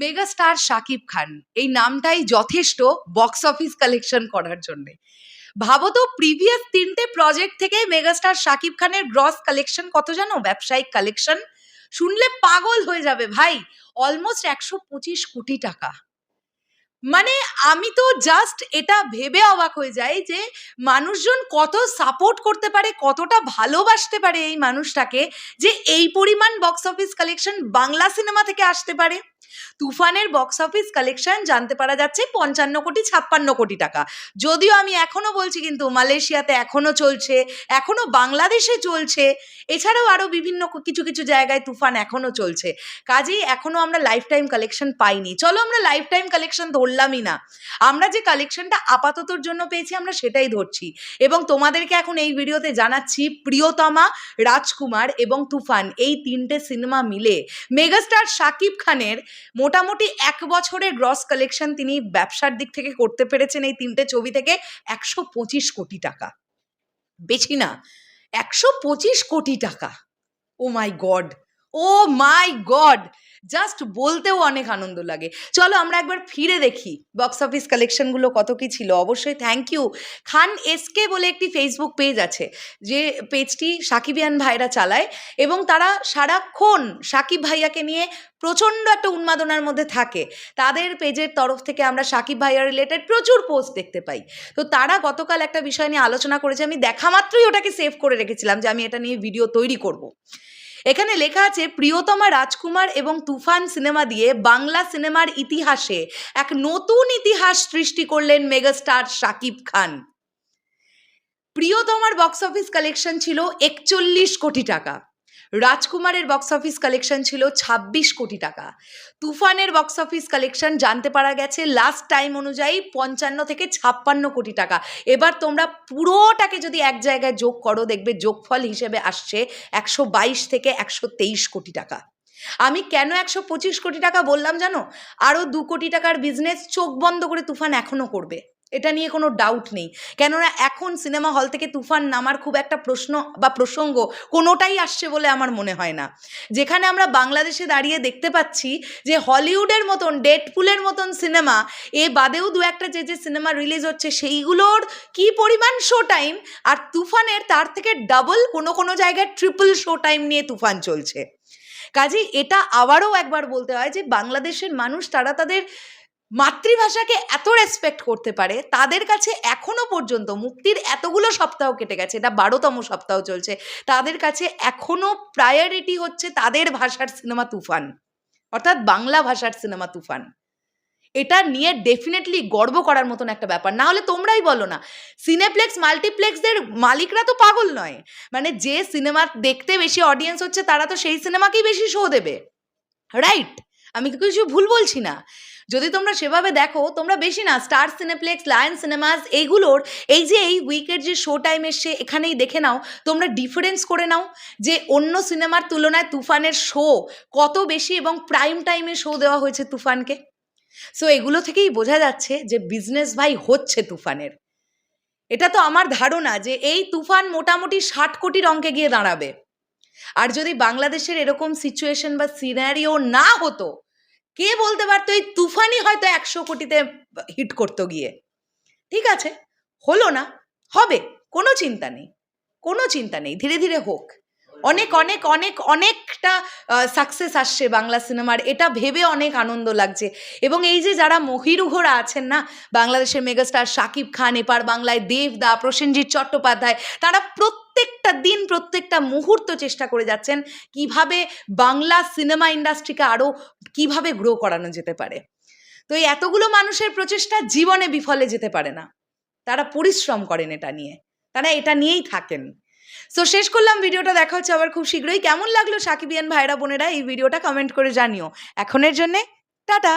Megastar Shakib খান। এই নামটাই যথেষ্ট বক্স অফিস কালেকশন করার জন্য। ভাবো তো প্রিভিয়াস তিনটে প্রজেক্ট থেকে মেগাস্টার শাকিব খানের গ্রস কালেকশন কত জানো? ব্যবসায়িক কালেকশন শুনলে পাগল হয়ে যাবে ভাই। অলমোস্ট একশো পঁচিশ কোটি টাকা। মানে আমি তো জাস্ট এটা ভেবে অবাক হয়ে যাই যে মানুষজন কত সাপোর্ট করতে পারে, কতটা ভালোবাসতে পারে এই মানুষটাকে যে এই পরিমাণ box office collection Bangla cinema থেকে আসতে পারে। তুফানের বক্স অফিস কালেকশন জানতে পারা যাচ্ছে পঞ্চান্ন কোটি, ছাপ্পান্ন কোটি টাকা। যদিও আমি এখনও বলছি কিন্তু মালয়েশিয়াতে এখনও চলছে, এখনও বাংলাদেশে চলছে, এছাড়াও আরও বিভিন্ন কিছু কিছু জায়গায় তুফান এখনও চলছে। কাজেই এখনও আমরা লাইফ টাইম কালেকশন পাইনি। চলো আমরা লাইফ টাইম কালেকশন ধরলামই না। আমরা যে কালেকশনটা আপাততর জন্য পেয়েছি, আমরা সেটাই ধরছি। এবং তোমাদেরকে এখন এই ভিডিওতে জানাচ্ছি প্রিয়তমা, রাজকুমার এবং তুফান, এই তিনটে সিনেমা মিলে। মেগাস্টার শাকিব খানের মোটামুটি এক বছরের গ্রস কালেকশন তিনি ব্যবসার দিক থেকে করতে পেরেছেন এই তিনটে ছবি থেকে একশো পঁচিশ কোটি টাকা। বেশি না, একশো পঁচিশ কোটি টাকা। ও my god oh my god just বলতেও অনেক আনন্দ লাগে। চলো আমরা একবার ফিরে দেখি বক্স অফিস কালেকশনগুলো কত কি ছিল। অবশ্যই থ্যাংক ইউ খান এসকে বলে একটি ফেসবুক পেজ আছে, যে পেজটি সাকিবিয়ান ভাইরা চালায় এবং তারা সারাক্ষণ সাকিব ভাইয়াকে নিয়ে প্রচণ্ড একটা উন্মাদনার মধ্যে থাকে। তাদের পেজের তরফ থেকে আমরা সাকিব ভাইয়া রিলেটেড প্রচুর পোস্ট দেখতে পাই। তো তারা গতকাল একটা বিষয় নিয়ে আলোচনা করেছে, আমি দেখা মাত্রই ওটাকে সেভ করে রেখেছিলাম যে আমি এটা নিয়ে ভিডিও তৈরি করব। এখানে লেখা আছে, প্রিয়তমা রাজকুমার এবং তুফান সিনেমা দিয়ে বাংলা সিনেমার ইতিহাসে এক নতুন ইতিহাস সৃষ্টি করলেন মেগাস্টার শাকিব খান। প্রিয়তমার বক্স অফিস কালেকশন ছিল একচল্লিশ কোটি টাকা। রাজকুমারের বক্স অফিস কালেকশন ছিল ২৬ কোটি টাকা। তুফানের বক্স অফিস কালেকশন জানতে পারা গেছে লাস্ট টাইম অনুযায়ী পঞ্চান্ন থেকে ছাপ্পান্ন কোটি টাকা। এবার তোমরা পুরোটাকে যদি এক জায়গায় যোগ করো, দেখবে যোগফল হিসেবে আসছে একশো বাইশ থেকে একশো তেইশ কোটি টাকা। আমি কেন একশো পঁচিশ কোটি টাকা বললাম জানো? আরও দু কোটি টাকার বিজনেস চোখ বন্ধ করে তুফান এখনও করবে। এটা নিয়ে কোনো ডাউট নেই। কেননা এখন সিনেমা হল থেকে তুফান নামার খুব একটা প্রশ্ন বা প্রসঙ্গ কোনোটাই আসছে বলে আমার মনে হয় না। যেখানে আমরা বাংলাদেশে দাঁড়িয়ে দেখতে পাচ্ছি যে হলিউডের মতন ডেটপুলের মতন সিনেমা এ বাদেও দু একটা যে যে সিনেমা রিলিজ হচ্ছে সেইগুলোর কি পরিমাণ শো টাইম আর তুফানের তার থেকে ডাবল কোনো কোনো জায়গায় ট্রিপল শো টাইম নিয়ে তুফান চলছে। কাজেই এটা আবারও একবার বলতে হয় যে বাংলাদেশের মানুষ তারা তাদের মাতৃভাষাকে এত রেসপেক্ট করতে পারে, তাদের কাছে এখনও পর্যন্ত মুক্তির এতগুলো সপ্তাহ কেটে গেছে, এটা বারোতম সপ্তাহ চলছে, তাদের কাছে এখনও প্রায়োরিটি হচ্ছে তাদের ভাষার সিনেমা তুফান, অর্থাৎ বাংলা ভাষার সিনেমা তুফান। এটা নিয়ে ডেফিনেটলি গর্ব করার মতন একটা ব্যাপার। না হলে তোমরাই বলো না সিনেপ্লেক্স মাল্টিপ্লেক্সদের মালিকরা তো পাগল নয় মানে যে সিনেমা দেখতে বেশি অডিয়েন্স হচ্ছে, তারা তো সেই সিনেমাকেই বেশি শো দেবে রাইট আমি কিছু ভুল বলছি না? যদি তোমরা সেভাবে দেখো, তোমরা বেশি না স্টার সিনেপ্লেক্স লায়ন সিনেমাস এইগুলোর এই যে এই উইকের যে শো টাইম এসছে, এখানেই দেখে নাও। তোমরা ডিফারেন্স করে নাও যে অন্য সিনেমার তুলনায় তুফানের শো কত বেশি এবং প্রাইম টাইমে শো দেওয়া হয়েছে তুফানকে। সো এগুলো থেকেই বোঝা যাচ্ছে যে বিজনেস ভাই হচ্ছে তুফানের। এটা তো আমার ধারণা যে এই তুফান মোটামুটি ষাট কোটির অঙ্কে গিয়ে দাঁড়াবে। আর যদি বাংলাদেশের এরকম সিচুয়েশন বা সিনারিও না হতো, কে বলতে পারতো এই তুফানই হয়তো একশো কোটিতে হিট করতো গিয়ে? ঠিক আছে, হলো না, হবে, কোনো চিন্তা নেই, কোনো চিন্তা নেই, ধীরে ধীরে হোক। অনেক অনেক অনেক, অনেকটা সাকসেস আসছে বাংলা সিনেমার এটা ভেবে অনেক আনন্দ লাগছে। এবং এই যে যারা মহিরুহরা আছেন না, বাংলাদেশের মেগাস্টার শাকিব খান, এপার বাংলায় দেবদা, প্রসেনজিৎ চট্টোপাধ্যায়, তারা প্রত্যেকটা দিন, প্রত্যেকটা মুহূর্ত চেষ্টা করে যাচ্ছেন কীভাবে বাংলা সিনেমা ইন্ডাস্ট্রিকে আরও কীভাবে গ্রো করানো যেতে পারে। তো এই এতগুলো মানুষের প্রচেষ্টা জীবনে বিফলে যেতে পারে না। তারা পরিশ্রম করেন এটা নিয়ে। তারা এটা নিয়েই থাকেন। সো শেষ করলাম ভিডিওটা। দেখা হচ্ছে আবার খুব শীঘ্রই। কেমন লাগল সাকিবিয়ান ভাইরা বোনেরা এই ভিডিওটা কমেন্ট করে জানিও। এখনের জন্যে টাটা!